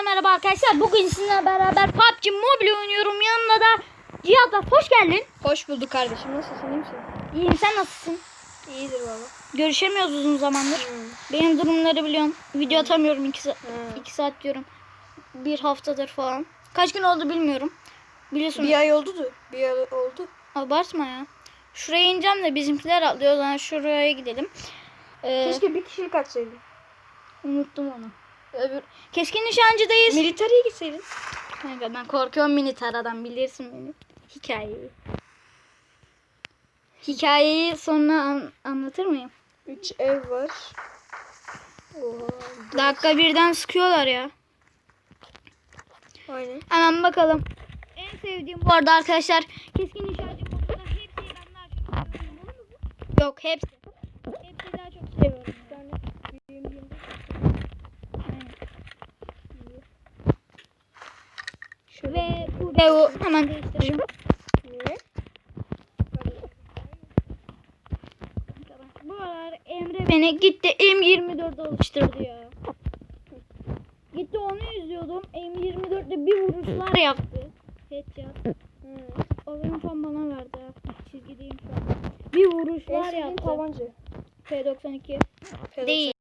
Hepinize merhaba arkadaşlar. Bugün sizinle beraber PUBG Mobile oynuyorum. Yanımda da Cihat var. Hoş geldin. Hoş bulduk kardeşim. Nasılsın? iyi misin? İyiyim sen nasılsın? İyidir baba. Görüşemiyoruz uzun zamandır. Hmm. Benim durumları biliyorsun. Video atamıyorum 2 sa- Hmm. iki saat diyorum. Bir haftadır falan. Kaç gün oldu bilmiyorum. Biliyorsun. Bir ay oldu da. Bir ay oldu. Abartma ya. Şuraya ineceğim de bizimkiler atlıyor. O zaman şuraya gidelim. Ee, Keşke bir kişilik atsaydın. unuttum onu. Öbür... Keskin nişancıdayız. Militariye gitseydin. Kanka ben korkuyorum mini taradan bilirsin beni. Hikayeyi. Hikayeyi sonra an- anlatır mıyım? Üç ev var. Oha. Dakika birden sıkıyorlar ya. Aynen. Hemen bakalım. En sevdiğim bu arada arkadaşlar keskin nişancı modunda hepsiyi ben daha çok seviyorum. Yok hepsi. Hepsini daha çok seviyorum. Ve bu ve o hemen değiştireceğim. Niye? Bu aralar Emre beni gitti M24 alıştırdı ya. Gitti onu izliyordum. M24'te bir vuruşlar yaptı. Headshot. Hmm. O benim tam bana verdi. Çizgideyim şu an. Bir vuruşlar En sevdiğin yaptı. tabanca. P92. P92. Değil.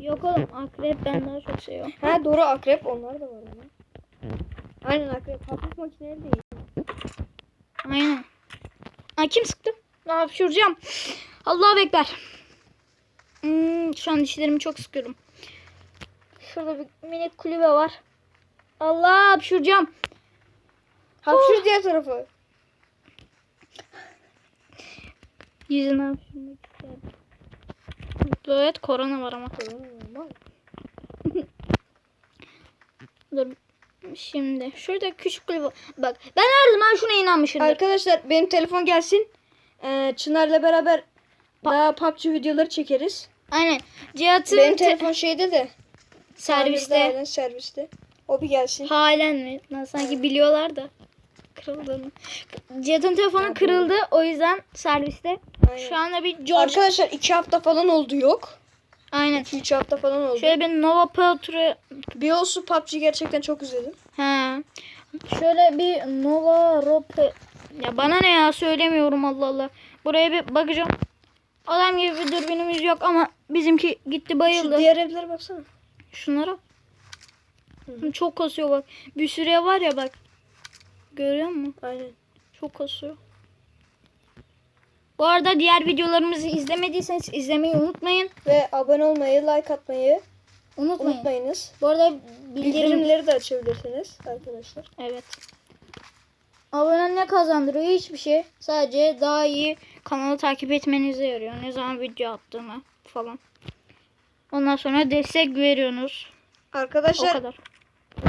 Yok oğlum akrep ben daha çok seviyorum. Ha doğru akrep onlar da var ama. Aynen akrep. Hafif makineli değil. Aynen. Ay kim sıktı? Ne hapşuracağım. Allahu Ekber. Hmm, şu an dişlerimi çok sıkıyorum. Şurada bir minik kulübe var. Allah hapşuracağım. Hapşır diğer tarafa. Yüzüne hapşurmak. Evet korona var ama. Dur. Şimdi şurada küçük kulübe. Bak ben her zaman şuna inanmışımdır. Arkadaşlar benim telefon gelsin. Ee, Çınar'la beraber daha PUBG videoları çekeriz. Aynen. Cihat'ın Benim te- telefon şeyde de. serviste. serviste. O bir gelsin. Halen mi? Lan sanki biliyorlar da. Kırıldığını. Cihat'ın telefonu kırıldı. O yüzden serviste. Aynen. Şu anda bir George. Arkadaşlar iki hafta falan oldu yok. Aynen. Üç hafta falan oldu. Şöyle bir Nova Peltre. Bir olsun PUBG gerçekten çok izledim. He. Şöyle bir Nova Rope. Ya bana ne ya söylemiyorum Allah Allah. Buraya bir bakacağım. Adam gibi bir dürbünümüz yok ama bizimki gitti Şu bayıldı. diğer evlere baksana. Şunlara. Çok kasıyor bak. Bir süreye var ya bak. Görüyor musun? Aynen. Çok kasıyor. Bu arada diğer videolarımızı izlemediyseniz izlemeyi unutmayın. Ve abone olmayı, like atmayı Unutmayın. unutmayınız. Bu arada bildirim... Bildirimleri de açabilirsiniz arkadaşlar. Evet. Abone ne kazandırıyor? Hiçbir şey. Sadece daha iyi kanalı takip etmenize yarıyor. Ne zaman video attığımı falan. Ondan sonra destek veriyorsunuz. O Arkadaşlar kadar.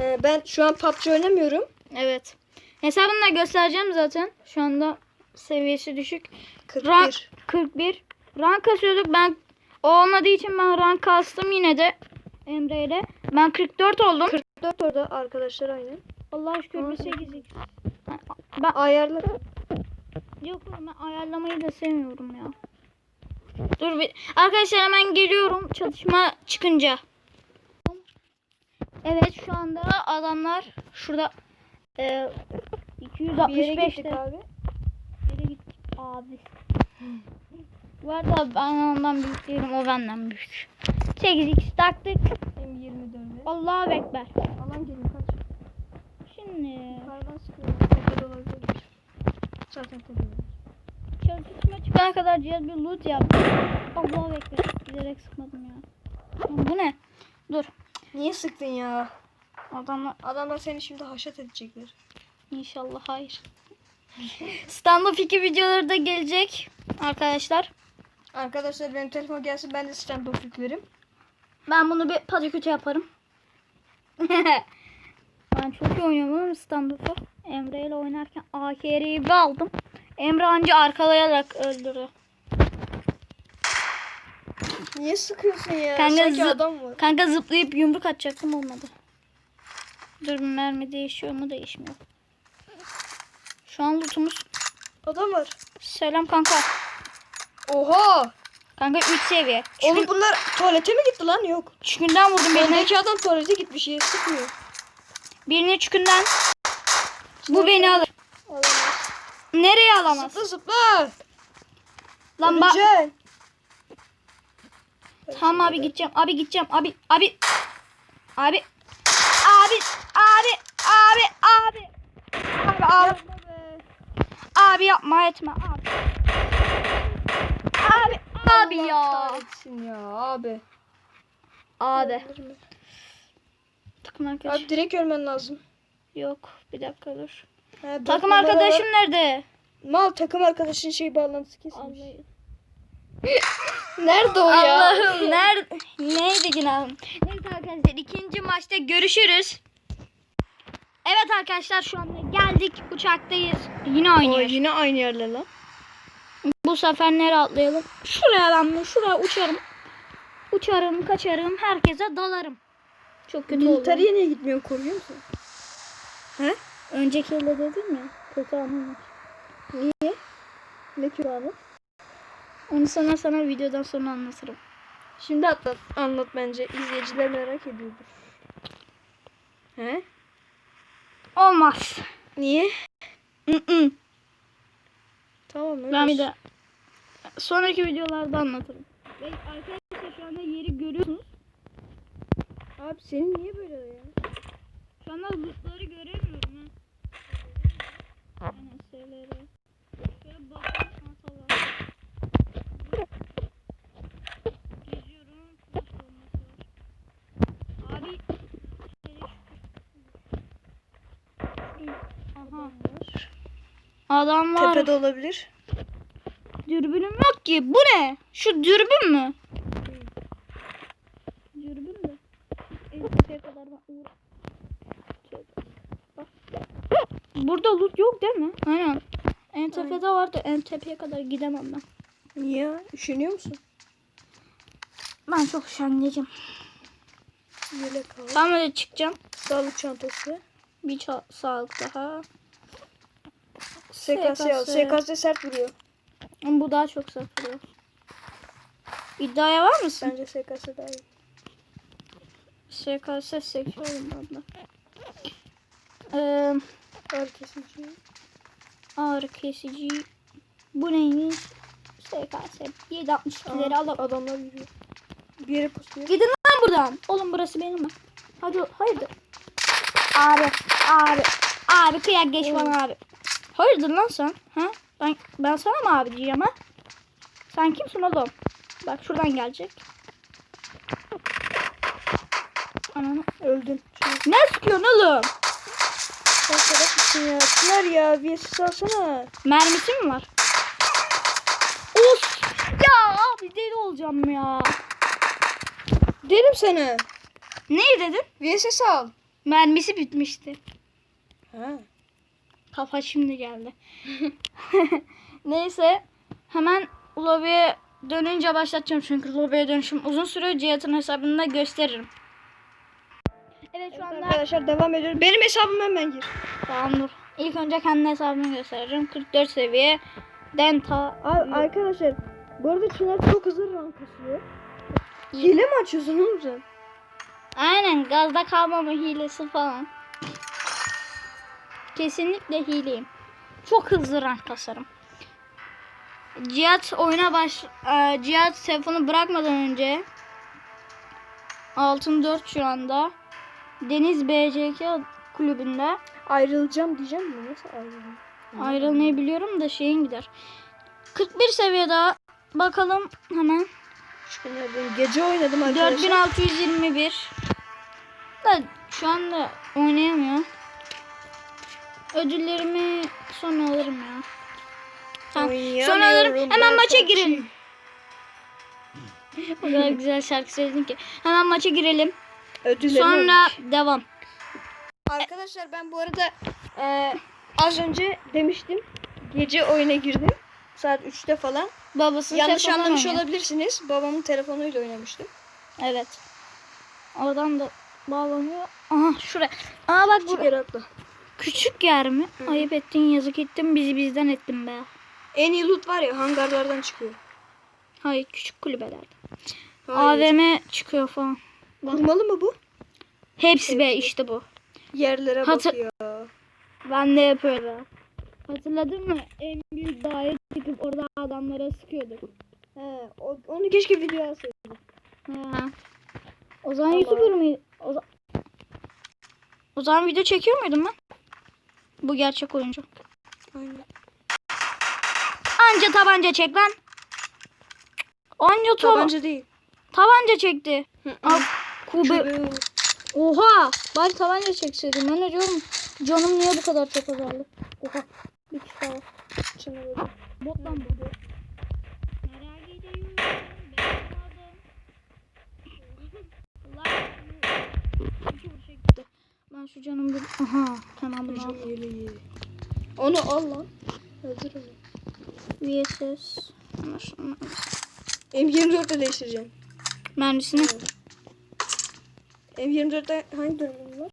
e, ben şu an PUBG oynamıyorum. Evet. Hesabını da göstereceğim zaten. Şu anda seviyesi düşük. 41. Rank 41. Rank kasıyorduk. Ben o olmadığı için ben rank kastım yine de Emre ile. Ben 44 oldum. 44 orada arkadaşlar aynen. Allah şükür bir 8 Ben Ayarlar. Yok oğlum ben ayarlamayı da sevmiyorum ya. Dur bir. Arkadaşlar hemen geliyorum çatışma çıkınca. Evet şu anda adamlar şurada e, Bir yere gittik 265'te. abi. Nereye gittik abi? Bu arada ben ondan büyük değilim o benden büyük. 8x taktık. M24'e. Allahu Ekber. Alan gelin kaç. Şimdi Yukarıdan sıkıyorum. Tepede olabilir. Zaten çatışma çıkana kadar cihaz bir loot yaptı. Allahu Ekber. Bilerek sıkmadım ya. Bu ne? Dur. Niye sıktın ya? Adamlar Adamlar seni şimdi haşat edecekler. İnşallah hayır. Stand-up 2 videoları da gelecek arkadaşlar. Arkadaşlar benim telefon gelsin ben de stand-up yüklerim. Ben bunu bir patiküte yaparım. ben çok iyi oynuyorum stand-up'u. Emre ile oynarken AKR'yi bir aldım. Emre anca arkalayarak öldürdü. Niye sıkıyorsun ya? Kanka zı- adam var. Kanka zıplayıp yumruk atacaktım olmadı. Dur mermi değişiyor mu değişmiyor. Şu an lootumuz. Adam var. Selam kanka. Oha. Kanka 3 seviye. Şu Oğlum gün... bunlar tuvalete mi gitti lan? Yok. Çükünden vurdum birini. Öndeki adam tuvalete gitmiş. Şey sıkmıyor. Birini çükünden. Bu beni alır. Alamaz. Nereye alamaz? Zıpla zıpla. Lan bak. Tamam abi gideceğim. Abi gideceğim. Abi abi. Abi. Abi abi abi abi. Abi abi abi yapma etme abi. Abi abi ya. Kahretsin ya abi. Abi. Takım arkadaş. Abi direkt ölmen lazım. Yok bir dakika dur. Dört Takım arkadaşım var. nerede? Mal takım arkadaşın şey bağlantısı kesilmiş. Allah'ım. Nerede o ya? Allah'ım nerede? Neydi günahım? Neyse arkadaşlar ikinci maçta görüşürüz. Evet arkadaşlar şu anda geldik uçaktayız. Yine O oynuyoruz. yine aynı yerler lan. Bu sefer nereye atlayalım? Şuraya ben mi? Şuraya uçarım. Uçarım, kaçarım, herkese dalarım. Çok kötü oldu. Militariye niye gitmiyorsun koruyor musun? He? Önceki elde dedim ya. Kötü var. Niye? Ne kötü abi? Onu sana sana videodan sonra anlatırım. Şimdi atlat, anlat bence. İzleyiciler merak ediyordur. He? Olmaz. Niye? Mm-mm. Tamam öyle. Ben bir de sonraki videolarda anlatırım. Ve arkadaşlar şu anda yeri görüyorsunuz. Abi senin niye böyle ya? Şu anda lootları göremiyorum ha. Aynen şeyleri. Şöyle bakalım. Ha, tamam. Geziyorum. Nasıl olması var? Abi. Aha. Adam var. Tepede olabilir. Dürbünüm yok ki. Bu ne? Şu dürbün mü? Dürbün de. En tepeye kadar ben. Burada loot yok değil mi? Aynen. En tepede vardı. En tepeye kadar gidemem ben. Niye? ya? Üşeniyor musun? Ben çok üşengecim. Yelek al. Tamam öyle çıkacağım. Sağlık çantası. Bir ça- sağlık daha. SKS al. SKS. Sert vuruyor. Ama bu daha çok satılıyor. İddiaya var mısın? Bence SKS daha iyi. SKS seçiyorum ben de. Ee, Ağır kesici. ağrı kesici. Bu neymiş? SKS. 762'leri Aa, alalım. Adamlar yürüyor. Bir yere pusuyor. Gidin lan buradan. Oğlum burası benim? Hadi hayırdır. Abi, abi, abi kıyak geç bana abi. Hayırdır lan sen? Ha? Ben, ben sana mı abi diyeceğim ha? Sen kimsin oğlum? Bak şuradan gelecek. Ananı. Öldün. Ne sıkıyorsun oğlum? mısın ya? Çınar ya. VSS alsana. Mermisi mi var? Of! Ya abi deli olacağım ya. Derim sana. Ne dedin? VSS al. Mermisi bitmişti. Ha. Kafa şimdi geldi. Neyse. Hemen lobiye dönünce başlatacağım çünkü lobiye dönüşüm uzun sürüyor. Cihat'ın hesabında gösteririm. Evet şu anda Arkadaşlar devam ediyoruz. Benim hesabım hemen gir. tamam dur. İlk önce kendi hesabımı göstereceğim. 44 seviye. Denta. Abi arkadaşlar bu arada Çınar çok hızlı rank kasıyor. Hile mi açıyorsun oğlum sen? Aynen gazda kalmama hilesi falan. Kesinlikle hileyim. Çok hızlı rank kasarım. Cihat oyuna baş... e, Cihat telefonu bırakmadan önce Altın 4 şu anda. Deniz BCK kulübünde. Ayrılacağım diyeceğim mi? Nasıl ayrılacağım? Ayrılmayı biliyorum da şeyin gider. 41 seviyede bakalım hemen. Gece oynadım arkadaşlar. 4621. Da şu anda oynayamıyor. Ödüllerimi sonra alırım ya. Tamam. Sonra alırım. Hemen maça girelim. O kadar güzel şarkı söyledin ki. Hemen maça girelim. Ödüllerimi Sonra devam. Arkadaşlar ben bu arada e, az önce demiştim. Gece oyuna girdim. Saat 3'te falan. Babasının Yanlış anlamış oynuyor. olabilirsiniz. Babamın telefonuyla oynamıştım. Evet. Oradan da bağlanıyor. Aha şuraya. Aa bak Çık bu yere atla. Küçük yer mi? Ayıp ettin yazık ettin bizi bizden ettin be. En iyi loot var ya hangarlardan çıkıyor. Hayır küçük kulübelerde. Hayır. AVM çıkıyor falan. Kurmalı mı bu? Hepsi be Hepsi. işte bu. Yerlere Hatır- bakıyor. Ben de yapıyordum. Hatırladın mı? En büyük dağa çıkıp orada adamlara sıkıyorduk. He, o- onu keşke video alsaydım. Ha. O zaman Ama- YouTuber mıydı? O, za- o zaman video çekiyor muydum ben? Bu gerçek oyuncu. Aynen. Anca tabanca çek lan. Anca tabanca, Tabanca değil. tabanca çekti. Al kube. Oha. Bari tabanca çekseydim. Ben ne diyorum? Canım niye bu kadar çok azaldı? Oha. Bir kişi daha. Bot lan bu. Şu canım bir... Aha tamam bunu al. Onu al lan. Öldür onu. VSS. M24'te değiştireceğim. Mermisini. M24'te hangi dürbün var?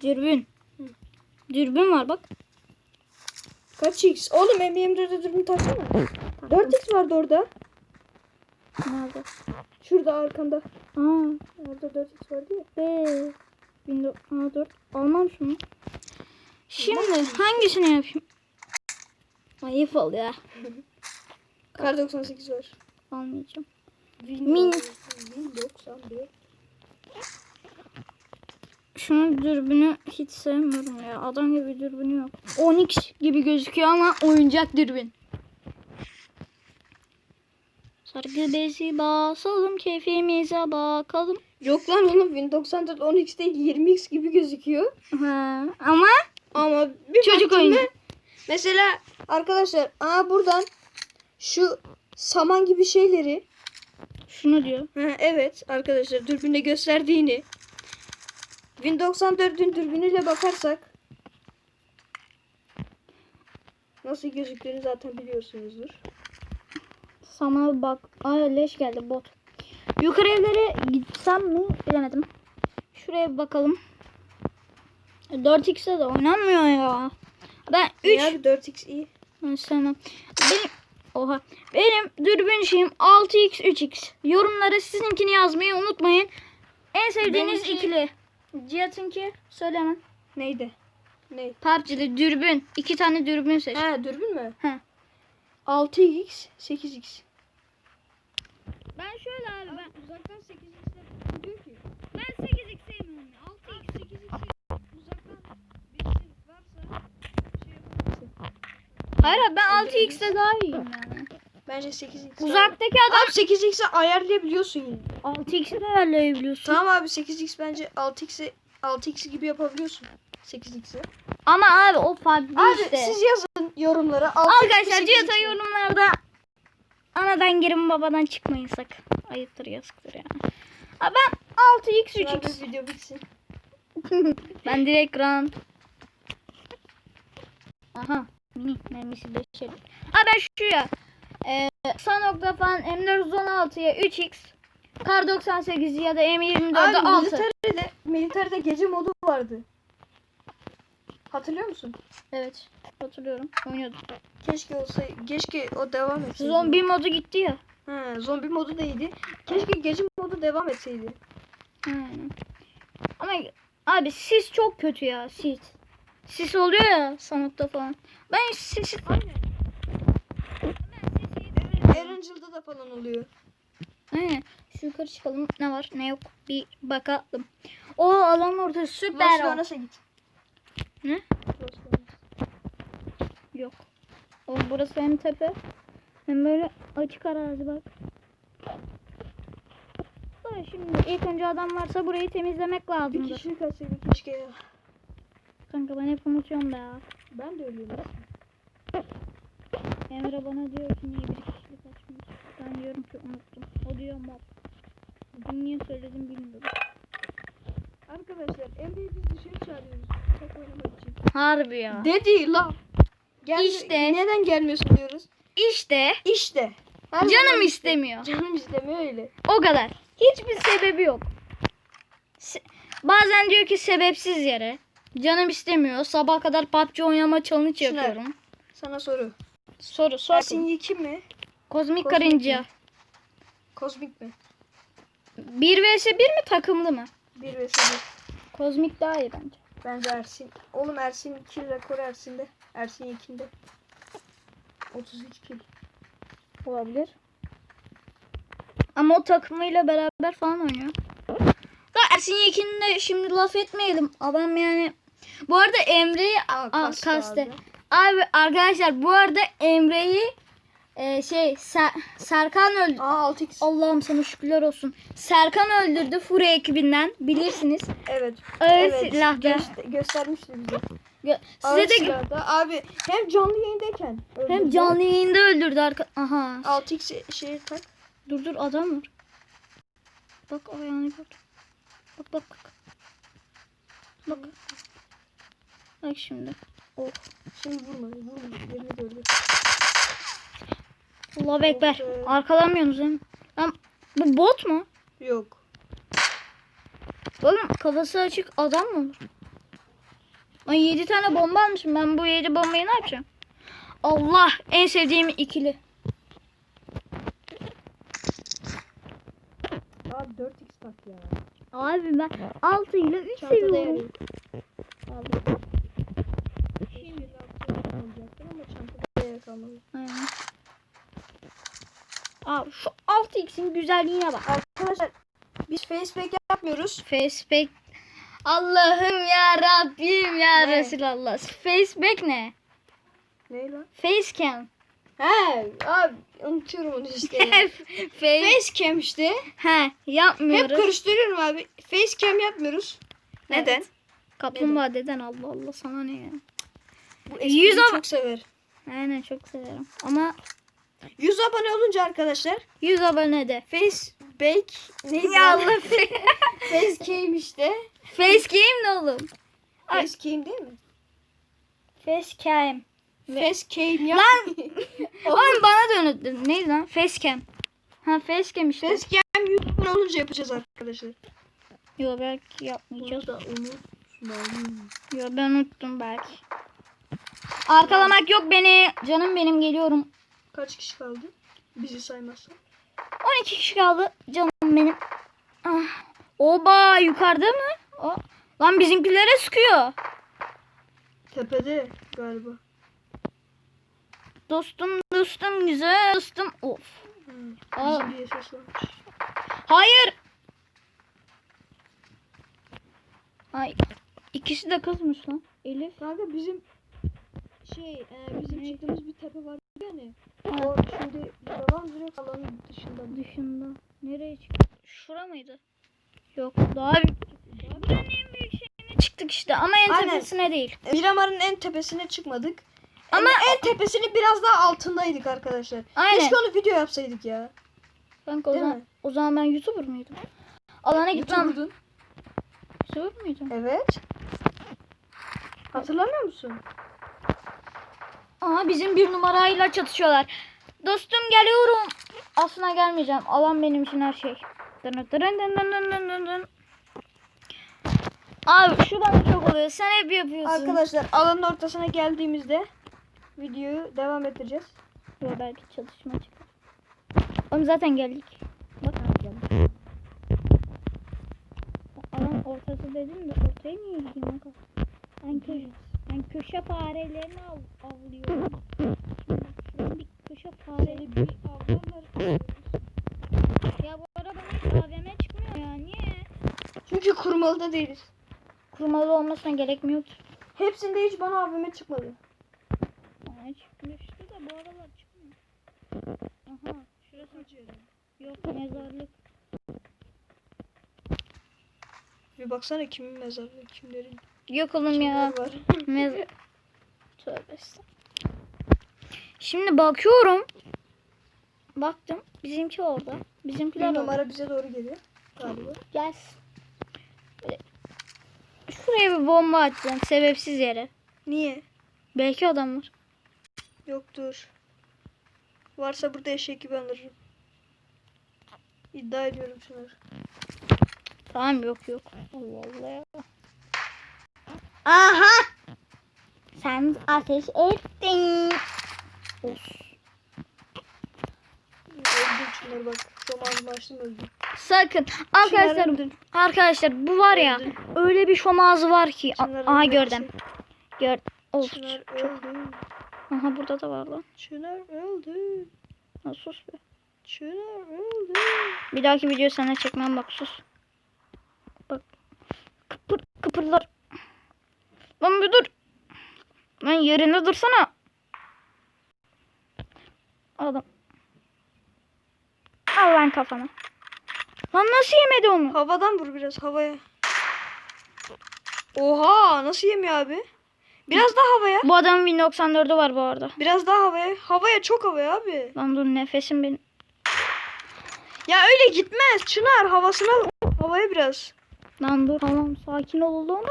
Dürbün. Hı. Dürbün var bak. Kaç X? Oğlum M24'te dürbün taksana. 4X vardı orada. Nerede? Şurada arkanda. Aa. Orada 4X vardı ya. Eee. 1904 almam şunu. Şimdi hangisini yapayım? Ayıp ol ya. Kar 98 var. Almayacağım. Min 91. Şunun dürbünü hiç sevmiyorum ya. Adam gibi dürbünü yok. Onyx gibi gözüküyor ama oyuncak dürbün. Sargı bezi basalım keyfimize bakalım. Yok lan oğlum Win 94 10X değil 20X gibi gözüküyor. Ha, ama Ama bir Çocuk oyunu. Mesela arkadaşlar aa buradan şu saman gibi şeyleri şunu diyor. ha, evet arkadaşlar dürbünde gösterdiğini Win 94'ün dürbünüyle bakarsak nasıl gözüktüğünü zaten biliyorsunuzdur. Sana bak. Ay leş geldi bot. Yukarı evlere gitsem mi bilemedim. Şuraya bir bakalım. 4x'e de oynanmıyor ya. Ben 3 Ya bir 4X iyi. Sevmem. Benim Oha. Benim dürbün şeyim 6x 3x. Yorumlara sizinkini yazmayı unutmayın. En sevdiğiniz Benimki- ikili. Cihat'ınki söyleme. Neydi? Ne? PUBG'de dürbün. iki tane dürbün seç. Ha dürbün mü? He. 6X 8X. Ben şöyle abi ben Uzaktan 8X'de diyor ki ben 8x sevmiyorum. 6x 8X uzaktan birisi varsa şey yapabilirsin. Hayır abi ben 6x'te daha iyiyim yani. Bence 8X. Uzaktaki adam Abi 8X'i ayarlayabiliyorsun yine. 6x'i de ayarlayabiliyorsun. Tamam abi 8X bence 6X'i 6X gibi yapabiliyorsun. 8X'i. Ama abi o farklı Abi işte. siz yazın yorumlara. 6X mi, Arkadaşlar 8X Cihat'a yorumlarda anadan girin babadan çıkmayın sakın. Ayıptır yazıktır yani. Ha ben 6x Şuna 3x. bir video bitsin. ben direkt run. Aha. Mini mermisi beşeri. Ha ben şu ya. Ee, Sanok'ta falan M416'ya 3x. Kar 98 ya da M24'de Abi 6. militeride, militeride gece modu vardı. Hatırlıyor musun? Evet. Hatırlıyorum. Oynuyordum. Keşke olsa, keşke o devam etseydi. Zombi modu gitti ya. Ha, zombi modu da iyiydi. Keşke gece modu devam etseydi. Aynen. Ama abi sis çok kötü ya sis. Sis oluyor ya sanokta falan. Ben sis Aynen. Erangel'da da falan oluyor. Aynen. Şu yukarı çıkalım. Ne var ne yok bir bakalım. O alan orada süper. Leones'a git. Ne? Yok. O burası hem tepe hem böyle açık arazi bak. Da şimdi ilk önce adam varsa burayı temizlemek Bir lazım. kişi kaçsaydı keşke ya. Kanka ben hep unutuyorum be ya. Ben de ölüyorum. Emre bana diyor ki niye bir kişilik açmış. Ben diyorum ki unuttum. O diyor mob. Bugün niye söyledim bilmiyorum. Arkadaşlar Emre'yi biz dışarı çağırıyoruz. Tek oynamak için. Harbi ya. Dedi la. Gel, İşte. Neden gelmiyorsun diyoruz. İşte İşte. Her canım zaman istemiyor. Canım istemiyor öyle. O kadar. Hiçbir sebebi yok. Se- Bazen diyor ki sebepsiz yere. Canım istemiyor. Sabah kadar PUBG oynama challenge Şuna- yapıyorum. Sana soru. Soru sor. Ersin Yekin mi? Kozmik Kozmik karınca. mi? Kozmik mi? 1 vs 1 mi takımlı mı? 1 vs 1. Kozmik daha iyi bence. Bence Ersin. Oğlum Ersin kill rekoru Ersin'de. Ersin Yekin'de. 33 kill. Olabilir. Ama o takımıyla beraber falan oynuyor. Da Ersin Yekin'in de şimdi laf etmeyelim. Adam yani. Bu arada Emre'yi kastı. abi. Abi arkadaşlar bu arada Emre'yi e, şey Ser- Serkan öldü. Aa 6x. Allah'ım sana şükürler olsun. Serkan öldürdü Fure ekibinden bilirsiniz. Evet. Ağır evet. Göster- göstermişti bize. Gö- Ağır Size de silahda. Abi hem canlı yayındayken öldürdü. hem canlı yayında öldürdü arka. Aha. 6x şeyi tak. Dur dur adam var. Bak ayağını gör. Bak bak bak. Bak. Bak şimdi. Oh. Şimdi vurma. Vurma. Yerini gördü. Allah bekber. be. Arkalanmıyorsunuz değil mi? Lan bu bot mu? Yok. Oğlum kafası açık adam mı olur? Ay 7 tane bomba almışım. Ben bu 7 bombayı ne yapacağım? Allah en sevdiğim ikili. Abi 4x tak ya. Abi ben 6 ile 3 Çantada seviyorum. Abi. Şimdi alacaktım ama çantada yer kalmadı. Aynen. Abi şu 6x'in güzelliğine bak. Arkadaşlar biz Facebook yapmıyoruz. Facebook. Allah'ım ya Rabbim ya Ne? Resulallah. Facebook ne? Ne lan? Facecam. He abi unutuyorum onu işte. Face. Facecam işte. He Hep yapmıyoruz. karıştırıyorum abi. Facecam yapmıyoruz. Neden? Evet. Kaplumbağa deden Allah Allah sana ne ya? Bu Yüz çok sever. Aynen çok severim. Ama 100 abone olunca arkadaşlar 100 abone de. Facebook neydi? Ya? Allah. Facecam işte. Facecam ne oğlum? Facecam değil mi? Facecam. Facecam yap. Lan. Oğlum bana unuttum. Neydi lan? Facecam. Ha facecam işte. Facecam 100 abone olunca yapacağız arkadaşlar. Yo belki yapmayacağız. da unutmayın. Yo ben unuttum belki. Arkalamak yok beni. Canım benim geliyorum. Kaç kişi kaldı? Bizi saymazsan. 12 kişi kaldı. Canım benim. Ah. Oba yukarıda mı? O. Lan bizimkilere sıkıyor. Tepede galiba. Dostum dostum güzel dostum. Of. Hmm. Aa. Bizi diye seslenmiş. Hayır. Ay. İkisi de kızmış lan. Elif. Kanka bizim şey e, bizim çıktığımız bir tepe var yani. O şimdi babam direkt alanın dışında. Dışında. Nereye çıktı? Şura mıydı? Yok. Daha büyük. Buranın en büyük şeyine çıktık işte ama en Aynen. tepesine değil. Miramar'ın en tepesine çıkmadık. Ama- Ama en tepesinin biraz daha altındaydık arkadaşlar. Aynen. Keşke onu video yapsaydık ya. Kanka o Değil zaman, mi? o zaman ben YouTuber mıydım? Alana gitmem. YouTuber muydum? Evet. Hatırlamıyor musun? Aa bizim bir numarayla çatışıyorlar. Dostum geliyorum. Aslında gelmeyeceğim. Alan benim için her şey. Abi şu bana çok oluyor. Sen hep yapıyorsun. Arkadaşlar alanın ortasına geldiğimizde videoyu devam ettireceğiz. Yo, belki çatışma çıkar. Oğlum zaten geldik. Bak geldik. Alan ortası dedim de ortaya niye kanka? Ben köşe, ben köşe farelerini av, avlıyorum. Şimdi bir köşe fareli bir avlarlar. Ya bu arada hiç AVM çıkmıyor ya. Niye? Çünkü kurmalıda değiliz. Kurmalı olmasına gerekmiyor ki. Hepsinde hiç bana AVM çıkmadı. Bana çıkmıştı da bu aralar çıkmıyor. Aha şurası yok mezarlık. Bir baksana kimin mezarlığı, kimlerin Yok oğlum ya. Mez Tövbe. Şimdi bakıyorum. Baktım. Bizimki orada. Bizimkiler Bir numara bize doğru geliyor galiba. Gelsin. Şuraya bir bomba atacağım. Sebepsiz yere. Niye? Belki adam var. Yoktur. Varsa burada eşek gibi alırım. İddia ediyorum Çınar. Tamam yok yok. Allah Allah ya. Aha! Sen ateş ettin. Of. Öldür Çınar bak. Roman Başım öldü. Sakın. Arkadaşlar öldün. arkadaşlar bu var ya Öldün. öyle bir şomazı var ki. Çınar Aha öldü. gördüm. Gör. Of. Çınar Çok. öldü. Aha burada da var lan. Çınar öldü. Ha, sus be. Çınar öldü. Bir dahaki video sana çekmem bak sus. Bak. Kıpır kıpırlar. Lan bir dur. Lan yerinde dursana. Adam. Al lan kafana. Lan nasıl yemedi onu? Havadan vur biraz havaya. Oha nasıl yemiyor abi? Biraz daha havaya. Bu adamın 1094'ü var bu arada. Biraz daha havaya. Havaya çok havaya abi. Lan dur nefesim benim. Ya öyle gitmez. Çınar havasına havaya biraz. Lan dur tamam sakin ol oğlum.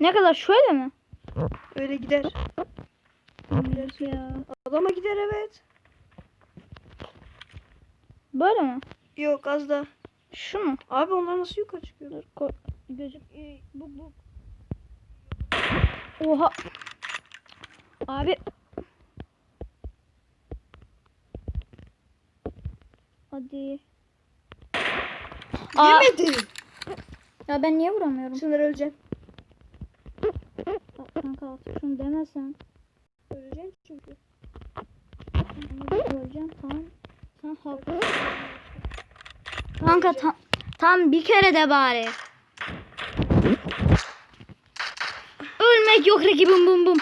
Ne kadar şöyle mi? Öyle gider. Ya. Adama gider evet. Böyle mi? Yok az da. Şu mu? Abi onlar nasıl yukarı çıkıyor? Dur ko- gözük e, bu bu. Oha. Abi. Hadi. Aa, Yemedi. ya ben niye vuramıyorum? Çınar öleceksin. Kanka artık şunu demesen. Öleceksin çünkü. Göreceğim tamam. Sen haklısın. Kanka tam, tam bir kere de bari. Ölmek yok rakibim bum bum.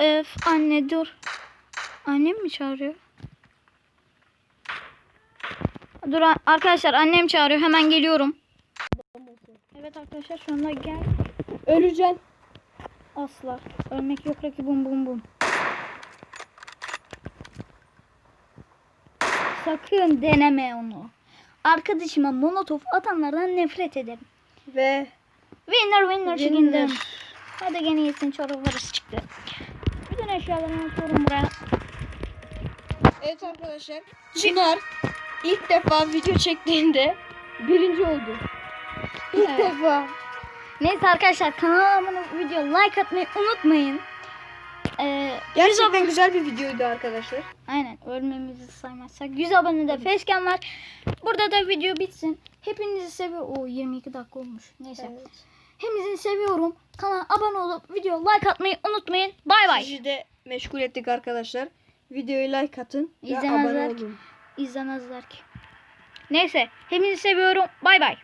Öf anne dur. Annem mi çağırıyor? Dur arkadaşlar annem çağırıyor hemen geliyorum. Evet arkadaşlar şu anda gel. Öleceksin. Asla. Ölmek yok rakibim bum bum. Sakın deneme onu. Arkadaşıma monotof atanlardan nefret ederim. Ve Winner winner chicken. Hadi gene yesin çoraplarız çıktı. Bütün eşyalarımı atıyorum buraya. Evet arkadaşlar. Çınar ilk defa video çektiğinde birinci oldu. İlk Evet. defa. Neyse arkadaşlar kanalıma abone video like atmayı unutmayın. Ee, Gerçekten güzel bir videoydu arkadaşlar. Aynen ölmemizi saymazsak 100 abone de facecam var. Burada da video bitsin. Hepinizi seviyorum. O 22 dakika olmuş. Neyse. Hepinizi seviyorum. Kanala abone olup video like atmayı unutmayın. Bay bay. Sizi de meşgul ettik arkadaşlar. Videoyu like atın ve İzlemezler. abone olun. İzlemezler ki. Neyse. Hepinizi seviyorum. Bay bay.